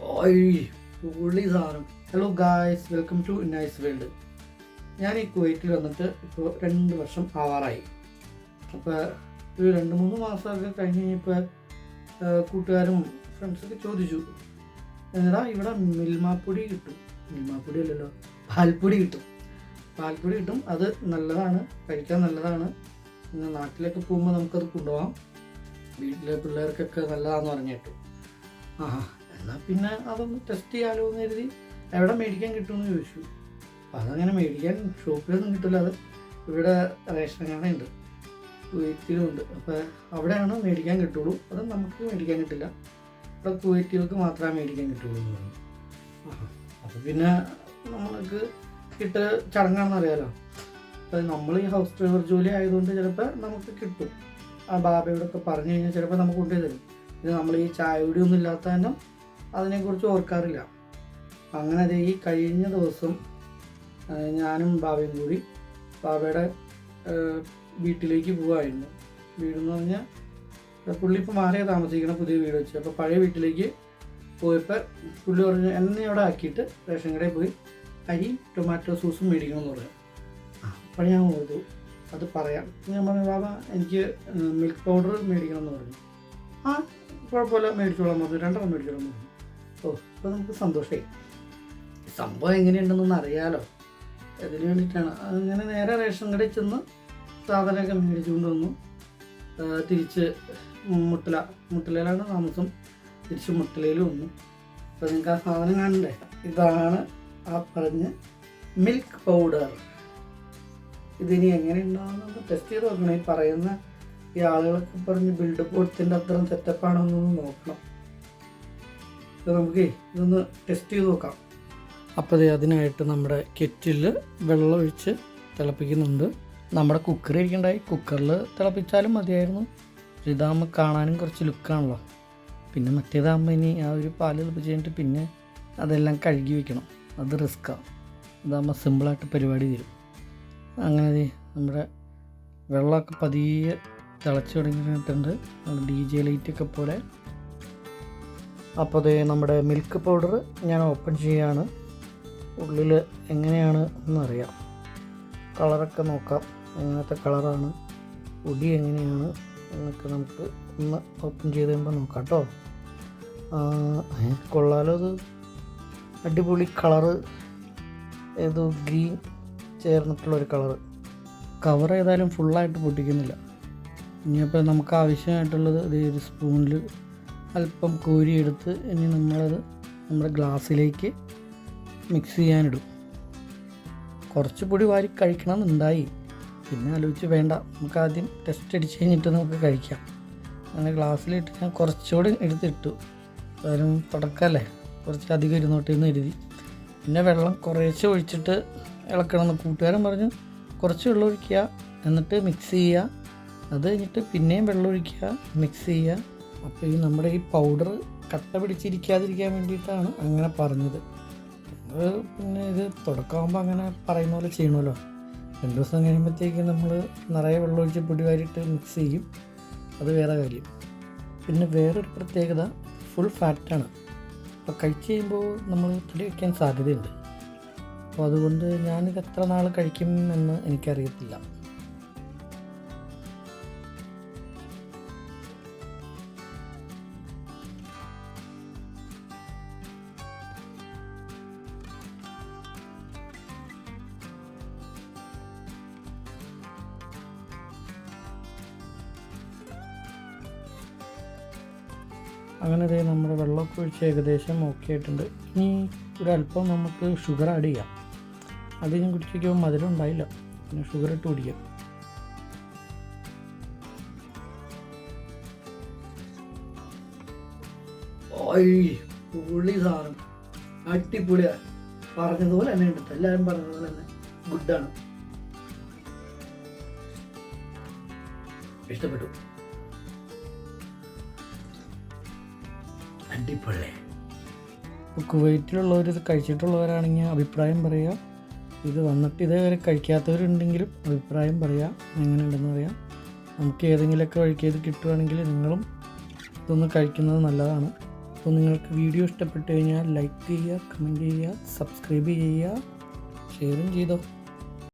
പുള്ളി സാധനം. Hello guys welcome to nice world ഞാൻ ഈ കുവൈറ്റിൽ വന്നിട്ട് ഇപ്പോൾ രണ്ട് വർഷം ആവാറായി. അപ്പോൾ ഒരു രണ്ട് മൂന്ന് മാസമൊക്കെ കഴിഞ്ഞ് കഴിഞ്ഞപ്പോൾ കൂട്ടുകാരും ഫ്രണ്ട്സൊക്കെ ചോദിച്ചു എന്നടാ ഇവിടെ മിൽമാപ്പൊടി കിട്ടും. മിൽമാപ്പൊടി അല്ലല്ലോ പാൽപ്പൊടി കിട്ടും. പാൽപ്പൊടി കിട്ടും. അത് നല്ലതാണ് കഴിക്കാൻ നല്ലതാണ്. പിന്നെ നാട്ടിലൊക്കെ പോകുമ്പോൾ നമുക്കത് കൊണ്ടുപോകാം. വീട്ടിലെ പിള്ളേർക്കൊക്കെ നല്ലതാണെന്ന് പറഞ്ഞു കേട്ടു ആ എന്നാൽ പിന്നെ അതൊന്ന് ടെസ്റ്റ് ചെയ്യാലോ എന്ന് കരുതി. എവിടെ മേടിക്കാൻ കിട്ടുമെന്ന് ചോദിച്ചു. അപ്പം അതങ്ങനെ മേടിക്കാൻ ഷോപ്പിലൊന്നും കിട്ടില്ല. അത് ഇവിടെ റേഷൻ കടയുണ്ട്. കുവൈറ്റിലുണ്ട് അപ്പോൾ അവിടെയാണ് മേടിക്കാൻ കിട്ടുള്ളൂ? അത് നമുക്ക് മേടിക്കാൻ കിട്ടില്ല. ഇവിടെ കുവൈറ്റികൾക്ക് മാത്രമേ മേടിക്കാൻ കിട്ടുള്ളൂ എന്ന് പറഞ്ഞു. അപ്പോൾ പിന്നെ നമ്മൾക്ക് കിട്ട ചടങ്ങാണെന്ന് അറിയാലോ. അപ്പോൾ നമ്മൾ ഈ ഹൗസ് ഡ്രൈവർ ജോലി ആയതുകൊണ്ട് ചിലപ്പോൾ നമുക്ക് കിട്ടും. ആ ബാബയോടൊക്കെ പറഞ്ഞു കഴിഞ്ഞാൽ ചിലപ്പോൾ നമുക്ക് കൊണ്ടുപോയി തരും. ഇത് നമ്മൾ ഈ ചായ ഒന്നും ഇല്ലാത്ത തന്നെ അതിനെക്കുറിച്ച് ഓർക്കാറില്ല. അങ്ങനെ ഈ കഴിഞ്ഞ ദിവസം ഞാനും ബാബയും കൂടി ബാബയുടെ വീട്ടിലേക്ക് പോവായിരുന്നു. വീടെന്ന് പറഞ്ഞാൽ പുള്ളി ഇപ്പോൾ മാറിയ താമസിക്കണം പുതിയ വീട് വെച്ച്. അപ്പോൾ പഴയ വീട്ടിലേക്ക് പോയപ്പോൾ പുള്ളി പറഞ്ഞു എന്നെ അവിടെ ആക്കിയിട്ട് റേഷൻ കടയിൽ പോയി അരി ടൊമാറ്റോ സോസും മേടിക്കണമെന്ന് പറഞ്ഞു. അപ്പോൾ ഞാൻ ഓർത്തു അത് പറയാം. ഞാൻ പറഞ്ഞു ബാബ എനിക്ക് മിൽക്ക് പൗഡർ മേടിക്കണം എന്ന് പറഞ്ഞു. ആ കുഴപ്പമില്ല മേടിച്ചോളാം പറഞ്ഞു. രണ്ടെണ്ണം മേടിച്ചോളാം പറഞ്ഞു. ഓ അപ്പോൾ നമുക്ക് സന്തോഷമായി സംഭവം എങ്ങനെയുണ്ടെന്നൊന്ന് അറിയാലോ. അതിന് വേണ്ടിയിട്ടാണ്. അങ്ങനെ നേരെ റേഷൻ കടയിൽ ചെന്ന് സാധനമൊക്കെ മേടിച്ചുകൊണ്ട് വന്നു. തിരിച്ച് മുട്ടല മുട്ടലയിലാണ് താമസം. തിരിച്ച് മുട്ടലയിൽ വന്നു. അപ്പോൾ നിങ്ങൾക്ക് ആ സാധനം കാണണ്ടേ? ഇതാണ് ആ പറഞ്ഞ് മിൽക്ക് പൗഡർ. ഇതിനി എങ്ങനെ ടെസ്റ്റ് ചെയ്ത് നോക്കണം. ഈ പറയുന്ന ഈ ആളുകളൊക്കെ പറഞ്ഞ് ബിൽഡപ്പ് കൊടുത്തിന്റെ അത്രയും സെറ്റപ്പാണോ എന്നൊന്ന് നോക്കണം. ഇത് നമുക്ക് ഇതൊന്ന് ടെസ്റ്റ് ചെയ്ത് നോക്കാം. അപ്പോൾ അതിനായിട്ട് നമ്മുടെ കെറ്റിൽ വെള്ളം ഒഴിച്ച് തിളപ്പിക്കുന്നുണ്ട്. നമ്മുടെ കുക്കർ ഇരിക്കണ്ടായി. കുക്കറിൽ തിളപ്പിച്ചാലും മതിയായിരുന്നു. ഇതാകുമ്പോൾ കാണാനും കുറച്ച് ലുക്കാണല്ലോ പിന്നെ മറ്റേതാകുമ്പോൾ ഇനി ആ ഒരു പാൽ തിളപ്പിച്ച് കഴിഞ്ഞിട്ട് പിന്നെ അതെല്ലാം കഴുകി വെക്കണം. അത് റിസ്ക്കാണ് ഇതാകുമ്പോൾ സിമ്പിളായിട്ട് പരിപാടി തരും അങ്ങനെ നമ്മുടെ വെള്ളമൊക്കെ പതിയെ തിളച്ച് തുടങ്ങിയിട്ടുണ്ട്. ഡി ജെ ലൈറ്റൊക്കെ പോലെ അപ്പോൾ അതേ നമ്മുടെ മിൽക്ക് പൗഡർ ഞാൻ ഓപ്പൺ ചെയ്യാണ്. ഉള്ളിൽ എങ്ങനെയാണ് എന്നറിയാം. കളറൊക്കെ നോക്കാം. എങ്ങനത്തെ കളറാണ് പൊടി എങ്ങനെയാണ് എന്നൊക്കെ നമുക്ക് ഒന്ന് ഓപ്പൺ ചെയ്ത് കഴിയുമ്പോൾ നോക്കാം കേട്ടോ കൊള്ളാലോ അത്. അടിപൊളി കളറ് ഏതോ ഗ്രീൻ ചേർന്നിട്ടുള്ളൊരു കളറ് കവർ ഏതായാലും ഫുള്ളായിട്ട് പൊട്ടിക്കുന്നില്ല. ഇനിയിപ്പോൾ നമുക്ക് ആവശ്യമായിട്ടുള്ളത് ഒരു സ്പൂണിൽ അല്പം കോരിയെടുത്ത് ഇനി നമ്മളത് നമ്മുടെ ഗ്ലാസ്സിലേക്ക് മിക്സ് ചെയ്യാനിടും. കുറച്ച് പൊടി വാരി കഴിക്കണം എന്നുണ്ടായി പിന്നെ ആലോചിച്ച് വേണ്ട നമുക്ക് ആദ്യം ടെസ്റ്റ് അടിച്ച് കഴിഞ്ഞിട്ട് നമുക്ക് കഴിക്കാം. അങ്ങനെ ഗ്ലാസ്സിലിട്ട് ഞാൻ കുറച്ചുകൂടി എടുത്തിട്ടു. കാര്യം തുടക്കമല്ലേ കുറച്ച് അധികം ഇരുന്നോട്ടെ എന്ന് കരുതി. പിന്നെ വെള്ളം കുറേശ്ശെ ഒഴിച്ചിട്ട് ഇളക്കണം എന്ന് കൂട്ടുകാരൻ പറഞ്ഞു കുറച്ച് വെള്ളം ഒഴിക്കുക എന്നിട്ട് മിക്സ് ചെയ്യുക. അത് കഴിഞ്ഞിട്ട് പിന്നെയും വെള്ളം ഒഴിക്കുക മിക്സ് ചെയ്യുക. അപ്പോൾ ഈ നമ്മുടെ ഈ പൗഡർ കട്ട പിടിച്ചിരിക്കാതിരിക്കാൻ വേണ്ടിയിട്ടാണ് അങ്ങനെ പറഞ്ഞത്. പിന്നെ ഇത് തുടക്കമാകുമ്പോൾ അങ്ങനെ പറയുന്ന പോലെ ചെയ്യണമല്ലോ. രണ്ട് ദിവസം കഴിയുമ്പോഴത്തേക്ക് നമ്മൾ നിറയെ വെള്ളം ഒഴിച്ച് പൊടി വാരിയിട്ട് മിക്സ് ചെയ്യും. അത് വേറെ കാര്യം. പിന്നെ വേറൊരു പ്രത്യേകത ഫുൾ ഫാറ്റാണ് അപ്പോൾ കഴിച്ച് കഴിയുമ്പോൾ നമ്മൾ തടി വയ്ക്കാൻ സാധ്യതയുണ്ട്. അപ്പോൾ അതുകൊണ്ട് ഞാനിത് എത്ര നാൾ കഴിക്കും എന്ന് എനിക്കറിയത്തില്ല. അങ്ങനെ ഇതേ നമ്മുടെ വെള്ളമൊക്കെ ഒഴിച്ച് ഏകദേശം ഓക്കെ ആയിട്ടുണ്ട്. ഇനി ഒരല്പം നമുക്ക് ഷുഗർ ആഡ് ചെയ്യാം. അധികം കുടിച്ചിരിക്കുമ്പോൾ മധുരം ഉണ്ടായില്ല. പിന്നെ ഷുഗർ ഇട്ട് കുടിക്കാം. പുള്ളി സാധനം. അടിപൊളിയാ. പറഞ്ഞതുപോലെ തന്നെ ഉണ്ട്. എല്ലാവരും പറഞ്ഞതുപോലെ തന്നെ ഗുഡാണ് ഇഷ്ടപ്പെട്ടു. അടിപൊളി. കുവൈറ്റിലുള്ളവർ ഇത് കഴിച്ചിട്ടുള്ളവരാണെങ്കിൽ അഭിപ്രായം പറയുക ഇത് വന്നിട്ട് ഇതേവരെ കഴിക്കാത്തവരുണ്ടെങ്കിലും അഭിപ്രായം പറയാം. എങ്ങനെയുണ്ടെന്ന് പറയാം നമുക്ക് ഏതെങ്കിലുമൊക്കെ വഴിക്ക് ഇത് കിട്ടുവാണെങ്കിൽ നിങ്ങളും ഇതൊന്ന് കഴിക്കുന്നത് നല്ലതാണ്. അപ്പോൾ നിങ്ങൾക്ക് വീഡിയോ ഇഷ്ടപ്പെട്ടു കഴിഞ്ഞാൽ ലൈക്ക് ചെയ്യുക കമന്റ് ചെയ്യുക സബ്സ്ക്രൈബ് ചെയ്യുക ഷെയറും ചെയ്തോ.